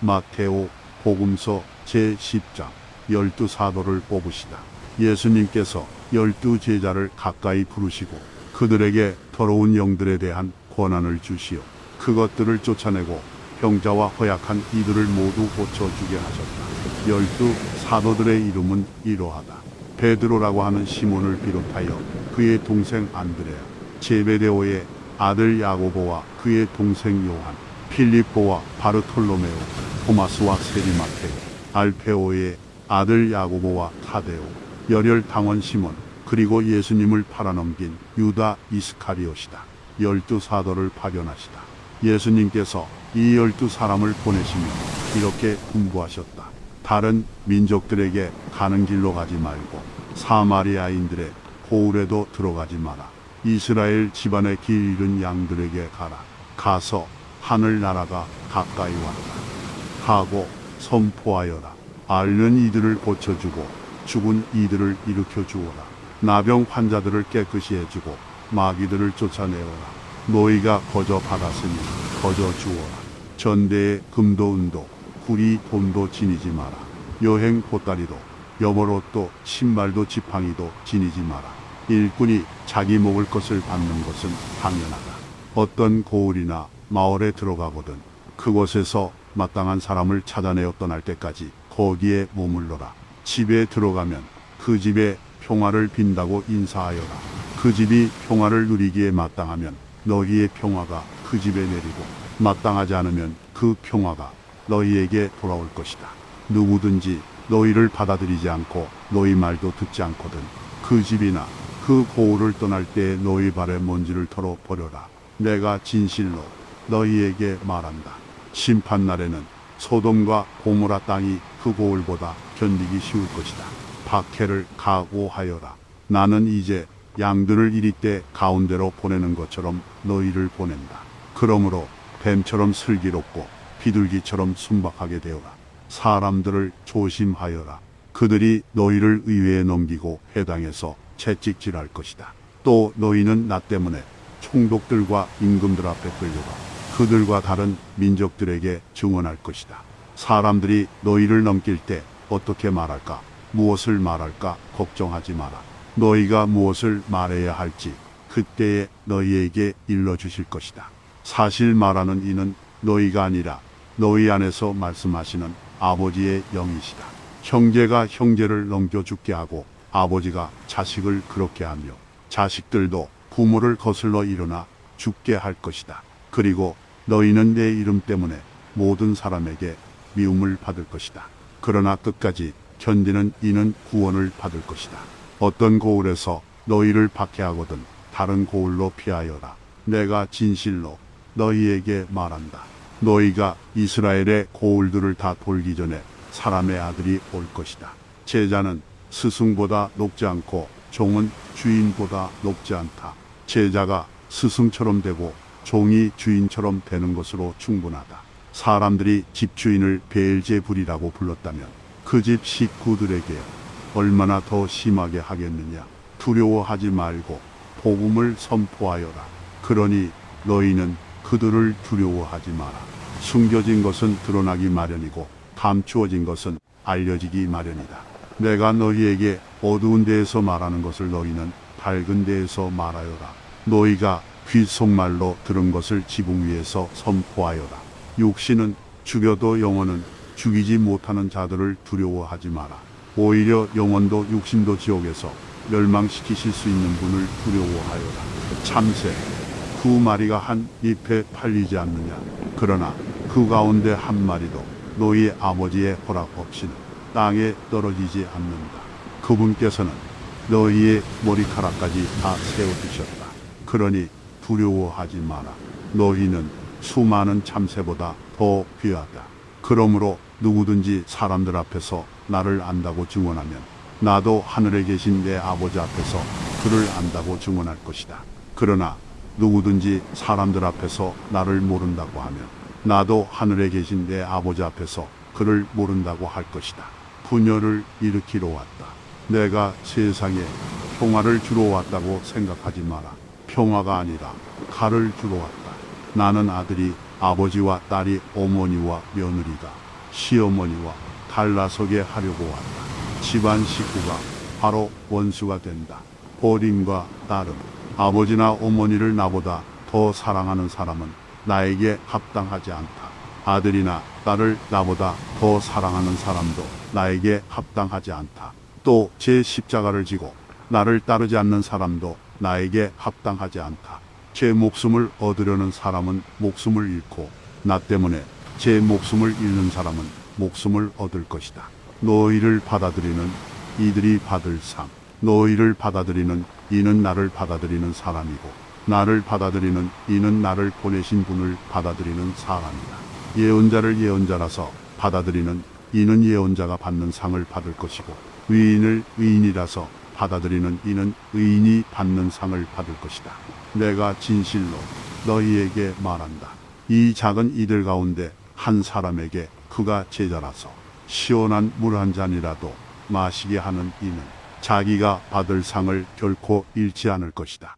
마테오 복음서 제10장 열두 사도를 뽑으시다. 예수님께서 열두 제자를 가까이 부르시고 그들에게 더러운 영들에 대한 권한을 주시어 그것들을 쫓아내고 병자와 허약한 이들을 모두 고쳐주게 하셨다. 열두 사도들의 이름은 이러하다. 베드로라고 하는 시몬을 비롯하여 그의 동생 안드레아, 제베데오의 아들 야고보와 그의 동생 요한, 필립보와 바르톨로메오, 토마스와 세리마테오, 알페오의 아들 야고보와 타데오, 열혈 당원 시몬, 그리고 예수님을 팔아넘긴 유다 이스카리옷이다. 열두 사도를 파견하시다. 예수님께서 이 열두 사람을 보내시며 이렇게 분부하셨다. 다른 민족들에게 가는 길로 가지 말고 사마리아인들의 고을에도 들어가지 마라. 이스라엘 집안의 길 잃은 양들에게 가라. 가서 하늘 나라가 가까이 왔다. 하고 선포하여라. 앓는 이들을 고쳐주고 죽은 이들을 일으켜 주어라. 나병 환자들을 깨끗이 해주고 마귀들을 쫓아내어라. 너희가 거저 받았으니 거저 주어라. 전대에 금도 은도 구리 돈도 지니지 마라. 여행 보따리도 여벌옷도 신발도 지팡이도 지니지 마라. 일꾼이 자기 먹을 것을 받는 것은 당연하다. 어떤 고을이나 마을에 들어가거든 그곳에서 마땅한 사람을 찾아내어 떠날 때까지 거기에 머물러라. 집에 들어가면 그 집에 평화를 빈다고 인사하여라. 그 집이 평화를 누리기에 마땅하면 너희의 평화가 그 집에 내리고 마땅하지 않으면 그 평화가 너희에게 돌아올 것이다. 누구든지 너희를 받아들이지 않고 너희 말도 듣지 않거든 그 집이나 그 고을을 떠날 때 너희 발에 먼지를 털어 버려라. 내가 진실로 너희에게 말한다. 심판 날에는 소돔과 고모라 땅이 그 고을보다 견디기 쉬울 것이다. 박해를 각오하여라. 나는 이제 양들을 이리 때 가운데로 보내는 것처럼 너희를 보낸다. 그러므로 뱀처럼 슬기롭고 비둘기처럼 순박하게 되어라. 사람들을 조심하여라. 그들이 너희를 의회에 넘기고 해당해서 채찍질할 것이다. 또 너희는 나 때문에 총독들과 임금들 앞에 끌려가 그들과 다른 민족들에게 증언할 것이다. 사람들이 너희를 넘길 때 어떻게 말할까? 무엇을 말할까? 걱정하지 마라. 너희가 무엇을 말해야 할지 그때에 너희에게 일러주실 것이다. 사실 말하는 이는 너희가 아니라 너희 안에서 말씀하시는 아버지의 영이시다. 형제가 형제를 넘겨 죽게 하고 아버지가 자식을 그렇게 하며 자식들도 부모를 거슬러 일어나 죽게 할 것이다. 그리고 너희는 내 이름 때문에 모든 사람에게 미움을 받을 것이다. 그러나 끝까지 견디는 이는 구원을 받을 것이다. 어떤 고을에서 너희를 박해하거든 다른 고을로 피하여라. 내가 진실로 너희에게 말한다. 너희가 이스라엘의 고을들을 다 돌기 전에 사람의 아들이 올 것이다. 제자는 스승보다 높지 않고 종은 주인보다 높지 않다. 제자가 스승처럼 되고 종이 주인처럼 되는 것으로 충분하다. 사람들이 집주인을 베엘제불이라고 불렀다면 그 집 식구들에게 얼마나 더 심하게 하겠느냐. 두려워하지 말고 복음을 선포하여라. 그러니 너희는 그들을 두려워하지 마라. 숨겨진 것은 드러나기 마련이고 감추어진 것은 알려지기 마련이다. 내가 너희에게 어두운 데에서 말하는 것을 너희는 밝은 데에서 말하여라. 너희가 귓속말로 들은 것을 지붕 위에서 선포하여라. 육신은 죽여도 영혼은 죽이지 못하는 자들을 두려워하지 마라. 오히려 영혼도 육신도 지옥에서 멸망시키실 수 있는 분을 두려워하여라. 참새 두 마리가 한 잎에 팔리지 않느냐. 그러나 그 가운데 한 마리도 너희 아버지의 허락 없이는 땅에 떨어지지 않는다. 그분께서는 너희의 머리카락까지 다 세워두셨다. 그러니 두려워하지 마라. 너희는 수많은 참새보다 더 귀하다. 그러므로 누구든지 사람들 앞에서 나를 안다고 증언하면 나도 하늘에 계신 내 아버지 앞에서 그를 안다고 증언할 것이다. 그러나 누구든지 사람들 앞에서 나를 모른다고 하면 나도 하늘에 계신 내 아버지 앞에서 그를 모른다고 할 것이다. 분열을 일으키러 왔다. 내가 세상에 평화를 주러 왔다고 생각하지 마라. 평화가 아니라 칼을 주러 왔다. 나는 아들이 아버지와 딸이 어머니와 며느리가 시어머니와 달라서게 하려고 한다. 집안 식구가 바로 원수가 된다. 본인과 딸은 아버지나 어머니를 나보다 더 사랑하는 사람은 나에게 합당하지 않다. 아들이나 딸을 나보다 더 사랑하는 사람도 나에게 합당하지 않다. 또 제 십자가를 지고 나를 따르지 않는 사람도 나에게 합당하지 않다. 제 목숨을 얻으려는 사람은 목숨을 잃고 나 때문에 제 목숨을 잃는 사람은 목숨을 얻을 것이다. 너희를 받아들이는 이들이 받을 상. 너희를 받아들이는 이는 나를 받아들이는 사람이고 나를 받아들이는 이는 나를 보내신 분을 받아들이는 사람이다. 예언자를 예언자라서 받아들이는 이는 예언자가 받는 상을 받을 것이고 의인을 의인이라서 받아들이는 이는 의인이 받는 상을 받을 것이다. 내가 진실로 너희에게 말한다. 이 작은 이들 가운데 한 사람에게 그가 제자라서 시원한 물 한 잔이라도 마시게 하는 이는 자기가 받을 상을 결코 잃지 않을 것이다.